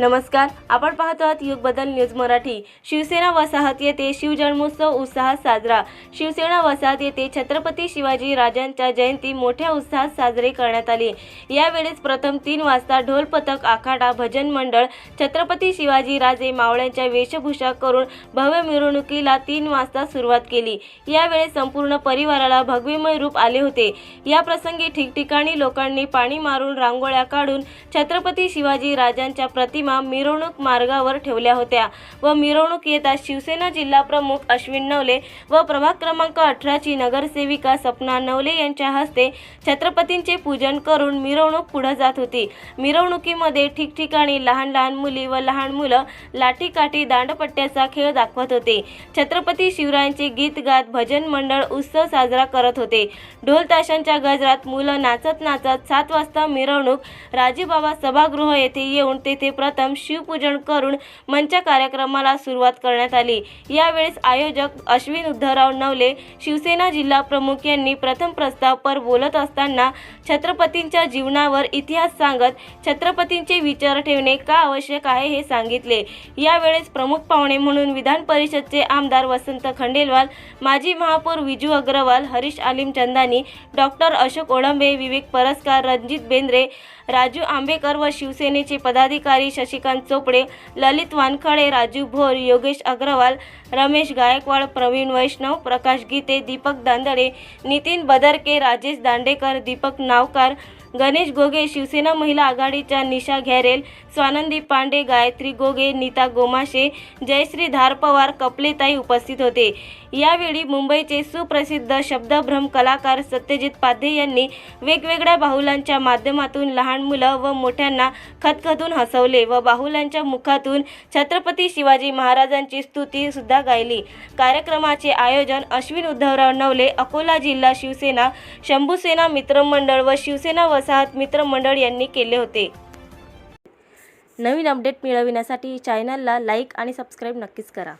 नमस्कार आपण पाहतो आहात युग बदल न्यूज मराठी. शिवसेना वसाहत येथे शिवजन्मोत्सव उत्साहात साजरा. शिवसेना वसाहत येथे छत्रपती शिवाजी राजांच्या जयंती मोठ्या उत्साहात साजरी करण्यात आली. यावेळेस प्रथम तीन वाजता ढोल पथक आखाडा भजन मंडळ छत्रपती शिवाजी राजे मावळ्यांच्या वेशभूषा करून भव्य मिरवणुकीला तीन वाजता सुरुवात केली. यावेळेस संपूर्ण परिवाराला भगवीमय रूप आले होते. या प्रसंगी ठिकठिकाणी लोकांनी पाणी मारून रांगोळ्या काढून छत्रपती शिवाजी राजांच्या प्रतिमा मिरवणूक मार्गावर ठेवल्या होत्या व मिरवणूक येताच शिवसेना जिल्हा प्रमुख अश्विन नवले व प्रभाग क्रमांक अठराची नगरसेविका सपना नवले यांच्या हस्ते छत्रपतींचे पूजन करून मिरवणूक पुढे जात होती. मिरवणुकीमध्ये ठिकठिकाणी लहान लहान मुली व लहान मुलं लाठीकाठी दांडपट्ट्याचा खेळ दाखवत होते. छत्रपती शिवरायांचे गीत गात भजन मंडळ उत्सव साजरा करत होते. ढोल ताशांच्या गजरात मुलं नाचत नाचत सात वाजता मिरवणूक राजीबाबा सभागृह येथे येऊन तेथे प्रथम शिवपूजन करून मंच कार्यक्रमाला सुरुवात करण्यात आली. यावेळेस आयोजक अश्विन उद्धवराव नवले शिवसेना जिल्हा प्रमुख यांनी प्रथम प्रस्ताव पर बोलत असताना छत्रपतींच्या जीवनावर इतिहास सांगत छत्रपतींचे विचार ठेवणे का आवश्यक आहे हे सांगितले. यावेळेस प्रमुख पाहुणे म्हणून विधान परिषदचे आमदार वसंत खंडेलवाल माजी महापौर विजू अग्रवाल हरीश आलिम चंदानी डॉक्टर अशोक ओळंबे विवेक परस्कार रणजित बेंद्रे राजू आंबेकर व शिवसेनेचे पदाधिकारी शशिकांत चोपडे ललित वानखडे राजू भोर योगेश अग्रवाल रमेश गायकवाड प्रवीण वैष्णव प्रकाश गीते दीपक दांदडे नितीन बदरके राजेश दांडेकर दीपक नावकार गणेश गोगे शिवसेना महिला आघाडीच्या निशा घॅरेल स्वानंदी पांडे गायत्री गोगे नीता गोमाशे जयश्री धारपवार कपलेताई उपस्थित होते. यावेळी मुंबईचे सुप्रसिद्ध शब्दभ्रम कलाकार सत्यजित पाध्ये यांनी वेगवेगळ्या बाहुलांच्या माध्यमातून लहान मुलं व मोठ्यांना खतखतून हसवले व बाहुलांच्या मुखातून छत्रपती शिवाजी महाराजांची स्तुती सुद्धा गायली. कार्यक्रमाचे आयोजन अश्विन उद्धवराव नवले अकोला जिल्हा शिवसेना शंभूसेना मित्रमंडळ व शिवसेना वस वसाहत मित्रमंडळ यांनी केले होते. नवीन अपडेट मिळविण्यासाठी चॅनलला लाईक आणि सबस्क्राईब नक्कीच करा.